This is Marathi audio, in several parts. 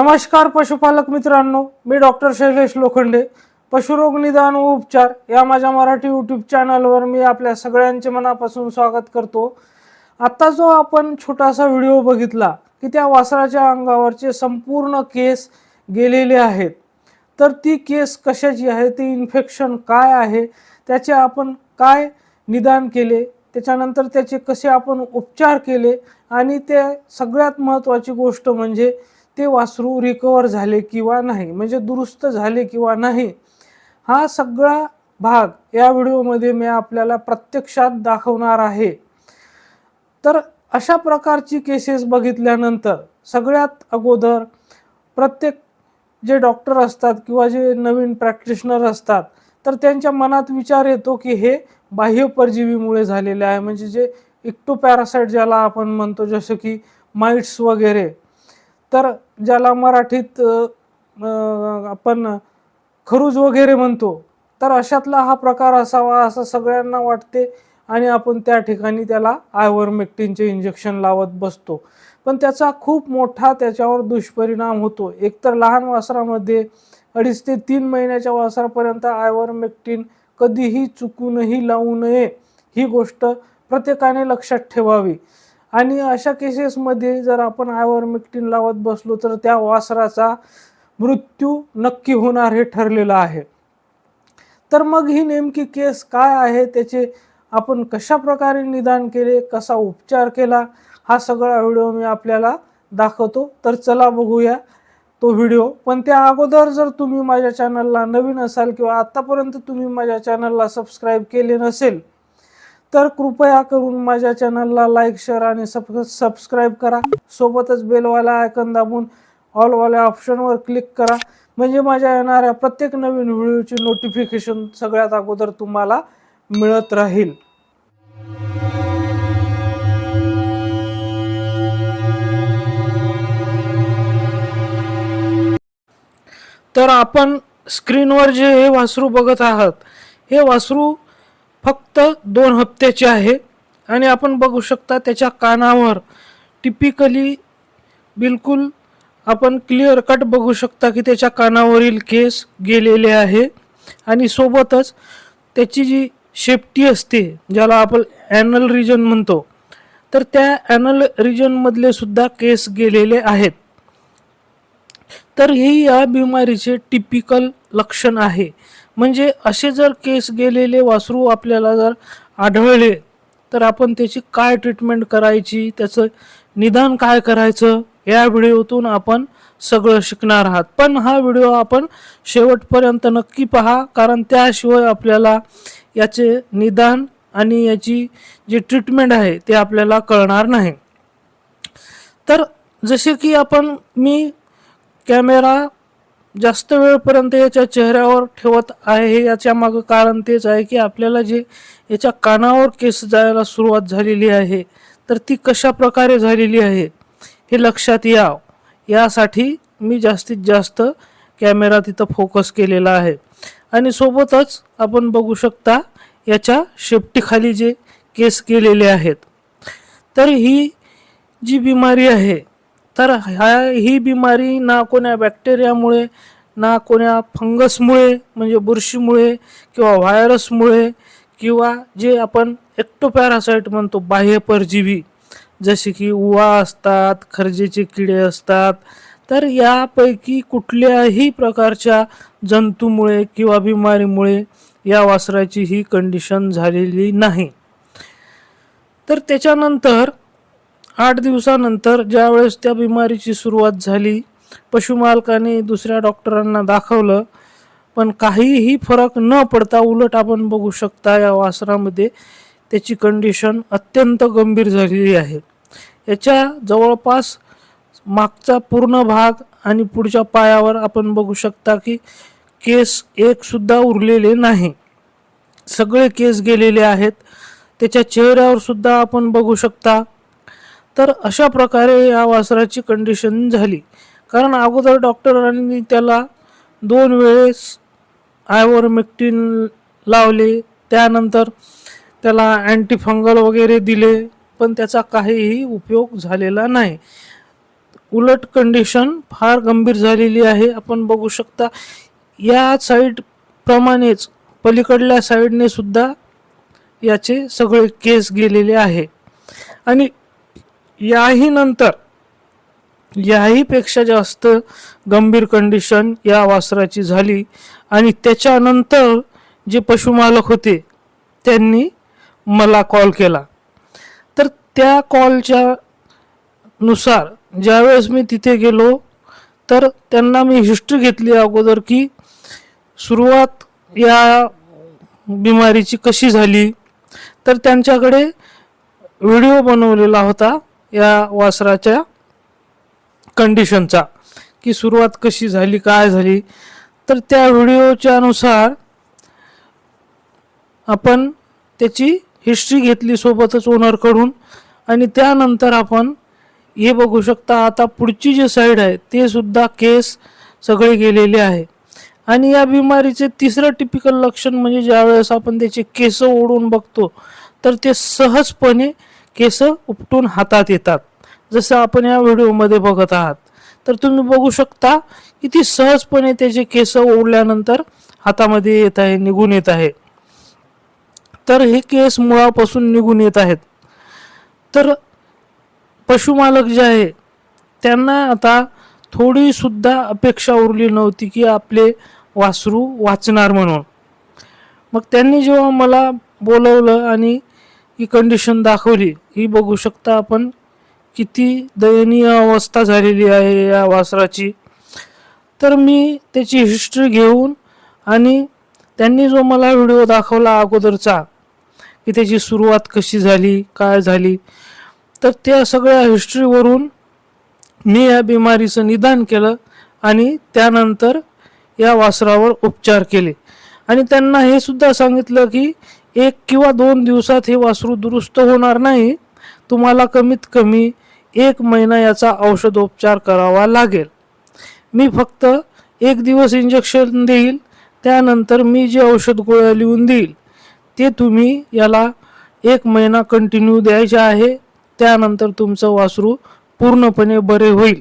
नमस्कार पशुपालक मित्रांनो मी डॉक्टर शैलेश लोखंडे. पशुरोग निदान व उपचार या माझ्या मराठी यूट्यूब चॅनलवर मी आपल्या सगळ्यांचे मनापासून स्वागत करतो. आत्ता जो आपण छोटासा व्हिडिओ बघितला की त्या वासराच्या अंगावरचे संपूर्ण केस गेलेले आहेत. तर ती केस कशाची आहे ती इन्फेक्शन काय आहे त्याचे आपण काय निदान केले त्याच्यानंतर त्याचे कसे आपण उपचार केले आणि ते सगळ्यात महत्त्वाची गोष्ट म्हणजे ते वासरू रिकवर झाले किंवा नाही म्हणजे दुरुस्त झाले किंवा नाही हा सगळा भाग या व्हिडिओमध्ये मी आपल्याला प्रत्यक्षात दाखवणार आहे. तर अशा प्रकारची केसेस बघितल्यानंतर सगळ्यात अगोदर प्रत्येक जे डॉक्टर असतात किंवा जे नवीन प्रॅक्टिशनर असतात तर त्यांच्या मनात विचार येतो की हे बाह्य परजीवीमुळे झालेले आहे. म्हणजे जे इक्टोपॅरासाईट ज्याला आपण म्हणतो जसं की माइट्स वगैरे तर ज्याला मराठीत आपण खरूज वगैरे म्हणतो तर अशातला हा प्रकार असावा असं सगळ्यांना वाटते आणि आपण त्या ठिकाणी त्याला आयवरमेक्टिनचे इंजेक्शन लावत बसतो. पण त्याचा खूप मोठा त्याच्यावर दुष्परिणाम होतो. एकतर लहान वासरामध्ये अडीच ते तीन महिन्याच्या वासरापर्यंत आयवरमेक्टिन कधीही चुकूनही लावू नये ही गोष्ट प्रत्येकाने लक्षात ठेवावी. आणि अशा केसेसमध्ये जर आपण आयवरमेक्टिन लावत बसलो तर त्या वासराचा मृत्यू नक्की होणार हे ठरलेलं आहे. तर मग ही नेमकी केस काय आहे? त्याचे आपण कशा प्रकारे निदान केले? कसा उपचार केला? हा सगळा व्हिडिओ मी आपल्याला दाखवतो. तर चला बघूया तो व्हिडिओ. पण त्या अगोदर जर तुम्ही माझ्या चॅनलला नवीन असाल किंवा आत्तापर्यंत तुम्ही माझ्या चॅनलला सबस्क्राईब केले नसेल तर कृपया करून माझ्या चॅनलला लाईक शेअर आणि सब सबस्क्राईब करा. सोबतच बेलवाला आयकन दाबून ऑलवाल्या ऑप्शनवर क्लिक करा. म्हणजे माझ्या येणाऱ्या प्रत्येक नवीन व्हिडिओची नोटिफिकेशन सगळ्यात अगोदर तुम्हाला मिळत राहील. तर आपण स्क्रीनवर जे हे वासरू बघत आहात हे वासरू फक्त दोन हप्त्याचे आहे. आणि आपण बघू शकता त्याच्या कानावर टिपिकली बिलकुल आपण क्लिअर कट बघू शकता की त्याच्या कानावरील केस गेलेले आहे. आणि सोबतच त्याची जी शेपटी असते ज्याला आपण ॲनल रिजन म्हणतो तर त्या ॲनल रिजनमधले सुद्धा केस गेलेले आहेत. तर हे या बिमारीचे टिपिकल लक्षण आहे. म्हणजे असे जर केस गेलेले वासरू आपल्याला जर आढळले तर आपण त्याची काय ट्रीटमेंट करायची त्याचं निदान काय करायचं या व्हिडिओतून आपण सगळं शिकणार आहात. पण हा व्हिडिओ आपण शेवटपर्यंत नक्की पहा कारण त्याशिवाय आपल्याला याचे निदान आणि याची जी ट्रीटमेंट आहे ते आपल्याला कळणार नाही. तर जसे की आपण मी कॅमेरा जास्त वेळपर्यंत याच्या चेहऱ्यावर ठेवत आहे हे याच्या मागं कारण तेच आहे की आपल्याला जे याच्या कानावर केस जायला सुरुवात झालेली आहे तर ती कशा प्रकारे झालेली आहे हे लक्षात याव. यासाठी मी जास्तीत जास्त कॅमेरा तिथं फोकस केलेला आहे. आणि सोबतच आपण बघू शकता याच्या शेपटीखाली जे केस केलेले आहेत. तर ही जी बिमारी आहे तर ह्या ही बिमारी ना कोण्या बॅक्टेरियामुळे ना कोण्या फंगसमुळे म्हणजे बुरशीमुळे किंवा व्हायरसमुळे किंवा जे आपण एक्टोपॅरासाईट म्हणतो बाह्य परजीवी जसे की उवा असतात खरजेचे किडे असतात तर यापैकी कुठल्याही प्रकारच्या जंतूमुळे किंवा बिमारीमुळे या वासराची ही कंडिशन झालेली नाही. तर त्याच्यानंतर आठ दिवसानंतर ज्यावेळेस त्या बिमारीची सुरुवात झाली पशुमालकाने दुसऱ्या डॉक्टरांना दाखवलं पण काहीही फरक न पडता उलट आपण बघू शकता या वासरामध्ये त्याची कंडिशन अत्यंत गंभीर झालेली आहे. याच्या जवळपास मागचा पूर्ण भाग आणि पुढच्या पायावर आपण बघू शकता की केस एकसुद्धा उरलेले नाही. सगळे केस गेलेले आहेत. त्याच्या चेहऱ्यावर सुद्धा आपण बघू शकता तर अशा प्रकारे या वासराची कंडिशन झाली. कारण अगोदर डॉक्टरांनी त्याला दोन वेळेस आयवरमेक्टिन लावले. त्यानंतर त्याला अँटीफंगल वगैरे दिले. पण त्याचा काहीही उपयोग झालेला नाही. उलट कंडिशन फार गंभीर झालेली आहे. आपण बघू शकता या साईड प्रमाणेच पलीकडल्या साईडने सुद्धा याचे सगळे केस गेलेले आहे. आणि याही नंतर याहीपेक्षा जास्त गंभीर कंडिशन या वासराची झाली आणि त्याच्यानंतर जे पशुमालक होते त्यांनी मला कॉल केला. तर त्या कॉलच्या नुसार ज्यावेळेस मी तिथे गेलो तर त्यांना मी हिस्ट्री घेतली अगोदर की सुरुवात या बिमारीची कशी झाली तर त्यांच्याकडे व्हिडिओ बनवलेला होता. या वासराच्या कंडिशनचा की सुरुवात कशी झाली काय झाली? तर त्या व्हिडिओच्या अनुसार आपण त्याची हिस्ट्री घेतली सोबतच ओनरकडून आणि त्यानंतर आपण हे बघू शकता आता पुढची जी साईड आहे ते सुद्धा केस सगळे गेलेले आहे. आणि या बिमारीचे तिसरं टिपिकल लक्षण म्हणजे ज्यावेळेस आपण त्याचे केस ओढून बघतो तर ते सहजपणे केस उपटून हातात येतात. जसं आपण या व्हिडिओमध्ये बघत आहात. तर तुम्ही बघू शकता किती सहजपणे त्याचे केस ओढल्यानंतर हातामध्ये येत आहे निघून येत आहे. तर हे केस मुळापासून निघून येत आहेत. तर पशुमालक जे आहे त्यांना आता थोडीसुद्धा अपेक्षा उरली नव्हती की आपले वासरू वाचणार म्हणून. मग त्यांनी जेव्हा मला बोलवलं आणि ही कंडिशन दाखवली. ही बघू शकता आपण किती दयनीय अवस्था झालेली आहे या वासराची. तर मी त्याची हिस्ट्री घेऊन आणि त्यांनी जो मला व्हिडिओ दाखवला अगोदरचा की त्याची सुरुवात कशी झाली काय झाली तर त्या सगळ्या हिस्ट्रीवरून मी या बिमारीचं निदान केलं आणि त्यानंतर या वासरावर उपचार केले. आणि त्यांना हे सुद्धा सांगितलं की एक किंवा दोन दिवसात हे वासरू दुरुस्त होणार नाही. तुम्हाला कमीत कमी एक महिना याचा औषधोपचार करावा लागेल. मी फक्त एक दिवस इंजेक्शन देईल. त्यानंतर मी जे औषध गोळ्या लिहून देईल ते तुम्ही याला एक महिना कंटिन्यू द्यायचे आहे. त्यानंतर तुमचं वासरू पूर्णपणे बरे होईल.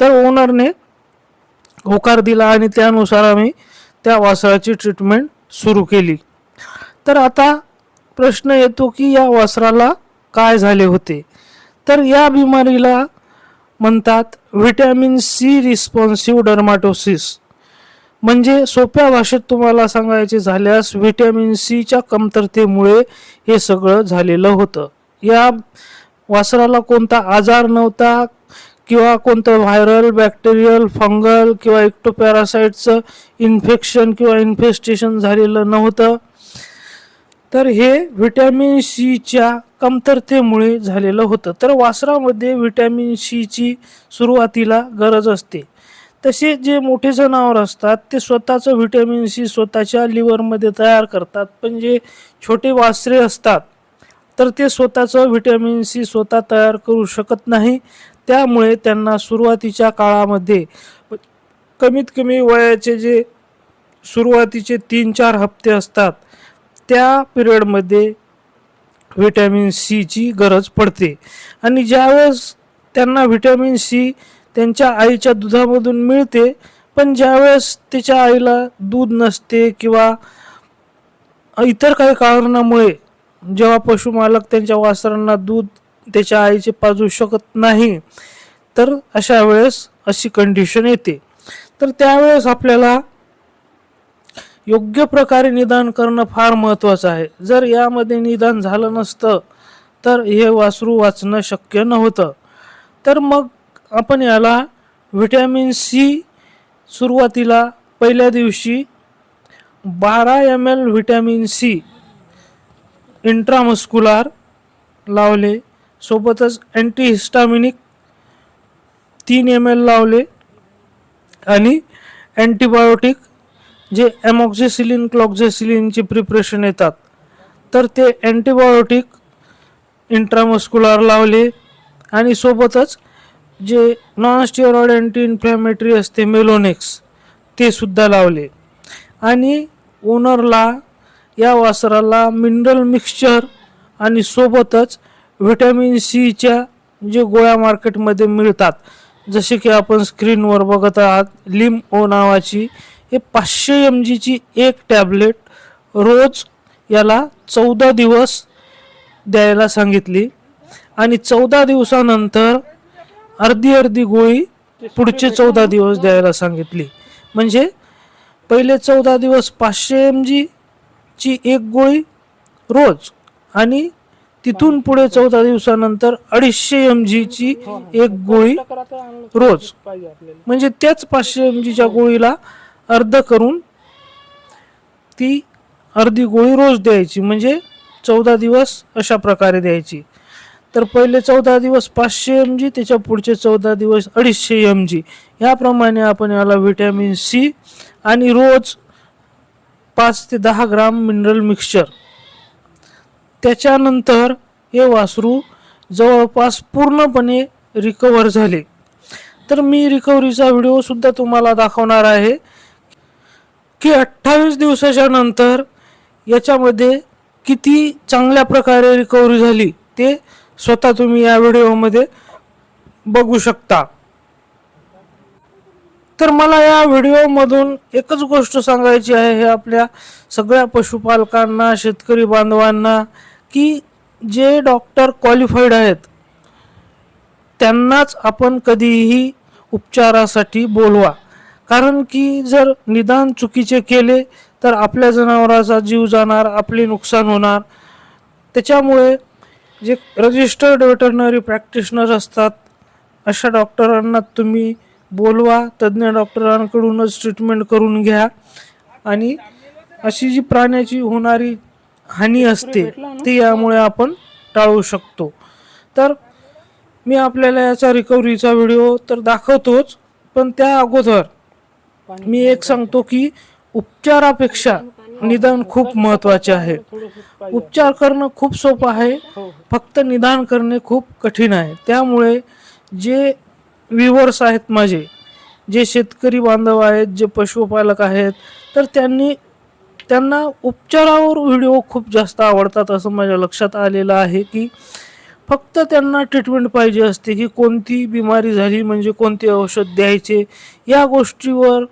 तर ओनरने होकार दिला आणि त्यानुसार आम्ही त्या वासराची ट्रीटमेंट सुरू केली. तर आता प्रश्न येतो की या वासराला काय झाले होते? तर या बिमारीला म्हणतात व्हिटॅमिन सी रिस्पॉन्सिव्ह डर्माटोसिस. म्हणजे सोप्या भाषेत तुम्हाला सांगायचे झाल्यास व्हिटॅमिन सीच्या कमतरतेमुळे हे सगळं झालेलं होतं. या वासराला कोणता आजार नव्हता किंवा कोणतं व्हायरल बॅक्टेरियल फंगल किंवा एक्टोपॅरासाईटचं इन्फेक्शन किंवा इन्फेस्टेशन झालेलं नव्हतं. तर हे व्हिटॅमिन सीच्या कमतरतेमुळे झालेलं होतं. तर वासरामध्ये व्हिटॅमिन सीची सुरुवातीला गरज असते. तसे जे मोठे जनावर असतात ते स्वतःचं व्हिटॅमिन सी स्वतःच्या लिव्हरमध्ये तयार करतात. पण जे छोटे वासरे असतात तर ते स्वतःचं व्हिटॅमिन सी स्वतः तयार करू शकत नाही. त्यामुळे त्यांना सुरुवातीच्या काळामध्ये कमीत कमी वयाचे जे सुरुवातीचे तीन चार हप्ते असतात त्या पिरियडमध्ये व्हिटॅमिन सीची गरज पडते. आणि ज्यावेळेस त्यांना व्हिटॅमिन सी त्यांच्या आईच्या दुधामधून मिळते पण ज्यावेळेस त्याच्या आईला दूध नसते किंवा इतर काही कारणामुळे जेव्हा पशुमालक त्यांच्या वासरांना दूध त्याच्या आईचे पाजू शकत नाही तर अशा वेळेस अशी कंडिशन येते. तर त्यावेळेस आपल्याला योग्य प्रकारे निदान करणं फार महत्त्वाचं आहे. जर यामध्ये निदान झालं नसतं तर हे वासरू वाचणं शक्य नव्हतं. तर मग आपण याला व्हिटॅमिन सी सुरुवातीला पहिल्या दिवशी बारा M L vitamin C intramuscular लावले सोबतच अँटीहिस्टामिनिक तीन एम एल लावले आणि अँटीबायोटिक जे ॲमॉक्झिसिलिन क्लॉक्झिसिलिनचे प्रिपरेशन येतात. तर ते अँटीबायोटिक इंट्रामस्कुलार लावले आणि सोबतच जे नॉनस्टिरॉइड अँटी इन्फ्लॅमेटरी असते मेलोनेक्स ते सुद्धा लावले. आणि ओनरला या वासराला मिनरल मिक्सचर आणि सोबतच व्हिटॅमिन सीच्या जे गोळ्या मार्केटमध्ये मिळतात. जसे की आपण स्क्रीनवर बघत आहात लिम ओ नावाची हे पाचशे एम जीची एक टॅबलेट रोज याला चौदा दिवस द्यायला सांगितली. आणि चौदा दिवसानंतर अर्धी अर्धी गोळी पुढचे चौदा दिवस द्यायला सांगितली. म्हणजे पहिले चौदा दिवस पाचशे एम ची एक गोळी रोज आणि तिथून पुढे चौदा दिवसानंतर अडीचशे एम ची एक गोळी रोज. म्हणजे त्याच पाचशे एम च्या गोळीला अर्ध करून ती अर्धी गोळी रोज द्यायची म्हणजे चौदा दिवस अशा प्रकारे द्यायची. तर पहिले चौदा दिवस पाचशे एम जी त्याच्या पुढचे चौदा दिवस अडीचशे एम जी याप्रमाणे आपण याला व्हिटॅमिन सी आणि रोज पाच ते दहा ग्राम मिनरल मिक्सचर त्याच्यानंतर हे वासरू जवळपास पूर्णपणे रिकवर झाले. तर मी रिकव्हरीचा व्हिडिओसुद्धा तुम्हाला दाखवणार आहे. की अठ्ठावीस दिवसाच्या नंतर याच्यामध्ये किती चांगल्या प्रकारे रिकव्हरी झाली ते स्वतः तुम्ही या व्हिडिओमध्ये बघू शकता. तर मला या व्हिडिओमधून एकच गोष्ट सांगायची आहे हे आपल्या सगळ्या पशुपालकांना शेतकरी बांधवांना की जे डॉक्टर क्वालिफाईड आहेत त्यांनाच आपण कधीही उपचारासाठी बोलवा. कारण की जर निदान चुकीचे केले तर आपल्या जनावराचा जीव जाणार आपले नुकसान होणार. त्याच्यामुळे जे रजिस्टर्ड वेटरनरी प्रॅक्टिशनर असतात अशा डॉक्टरांना तुम्ही बोलवा तज्ज्ञ डॉक्टरांकडूनच ट्रीटमेंट करून घ्या. आणि अशी जी प्राण्याची होणारी हानी असते ती यामुळे आपण टाळू शकतो. तर मी आपल्याला याचा रिकव्हरीचा व्हिडिओ तर दाखवतोच पण त्या अगोदर मी एक सांगतो की उपचारापेक्षा निदान खूप महत्त्वाचे आहे. उपचार करणं खूप सोपं आहे. फक्त निदान करणे खूप कठीण आहे. त्यामुळे जे व्ह्युअर्स आहेत माझे जे शेतकरी बांधव आहेत जे पशुपालक आहेत तर त्यांनी त्यांना उपचारावर व्हिडिओ खूप जास्त आवडतात असं माझ्या लक्षात आलेलं आहे की फक्त त्यांना ट्रीटमेंट पाहिजे असते की कोणती बिमारी झाली म्हणजे कोणते औषध द्यायचे या गोष्टीवर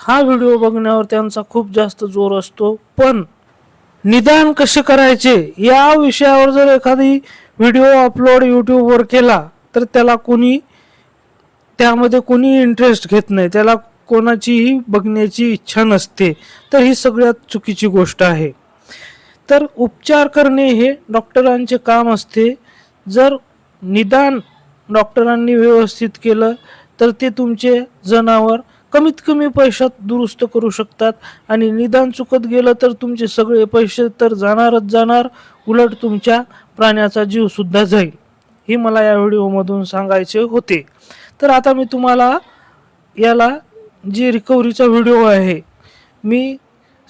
हा व्हिडिओ बघण्यावर त्यांचा खूप जास्त जोर असतो. पण निदान कसे करायचे या विषयावर जर एखादी व्हिडिओ अपलोड यूट्यूबवर केला तर त्याला कोणी त्यामध्ये कोणी इंटरेस्ट घेत नाही. त्याला कोणाचीही बघण्याची इच्छा नसते. तर ही सगळ्यात चुकीची गोष्ट आहे. तर उपचार करणे हे डॉक्टरांचे काम असते. जर निदान डॉक्टरांनी व्यवस्थित केलं तर ते तुमचे जनावर कमीत कमी पैशात दुरुस्त करू शकतात. आणि निदान चुकत गेलं तर तुमचे सगळे पैसे तर जाणारच जाणार. उलट तुमच्या प्राण्याचा जीवसुद्धा जाईल. हे मला या व्हिडिओमधून सांगायचे होते. तर आता मी तुम्हाला याला जी रिकव्हरीचा व्हिडिओ आहे मी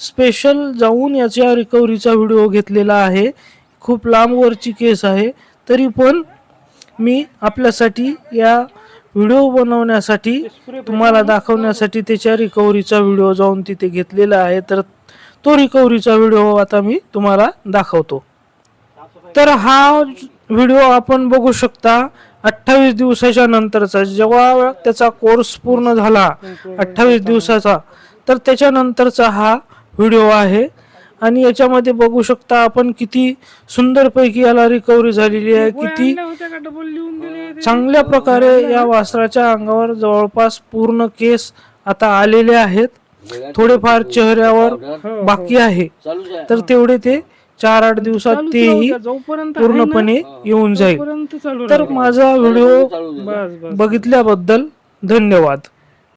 स्पेशल जाऊन याच्या रिकव्हरीचा व्हिडिओ घेतलेला आहे. खूप लांबवरची केस आहे. तरी पण मी आपल्यासाठी या व्हिडिओ बनवण्यासाठी तुम्हाला दाखवण्यासाठी त्याच्या रिकव्हरीचा व्हिडिओ जाऊन तिथे घेतलेला आहे. तर तो रिकव्हरीचा व्हिडिओ आता मी तुम्हाला दाखवतो. तर हा व्हिडिओ आपण बघू शकता अठ्ठावीस दिवसाच्या नंतरचा. जेव्हा त्याचा कोर्स पूर्ण झाला अठ्ठावीस दिवसाचा तर त्याच्यानंतरचा हा व्हिडिओ आहे. आणि याच्यामध्ये बघू शकता आपण किती सुंदरपैकी याला रिकव्हरी झालेली आहे किती चांगल्या प्रकारे या वासराच्या अंगावर जवळपास पूर्ण केस आता आलेले आहेत. थोडेफार चेहऱ्यावर बाकी आहे. तर तेवढे ते चार आठ दिवसात तेही पूर्णपणे येऊन जाईल. तर माझा व्हिडिओ बघितल्याबद्दल धन्यवाद.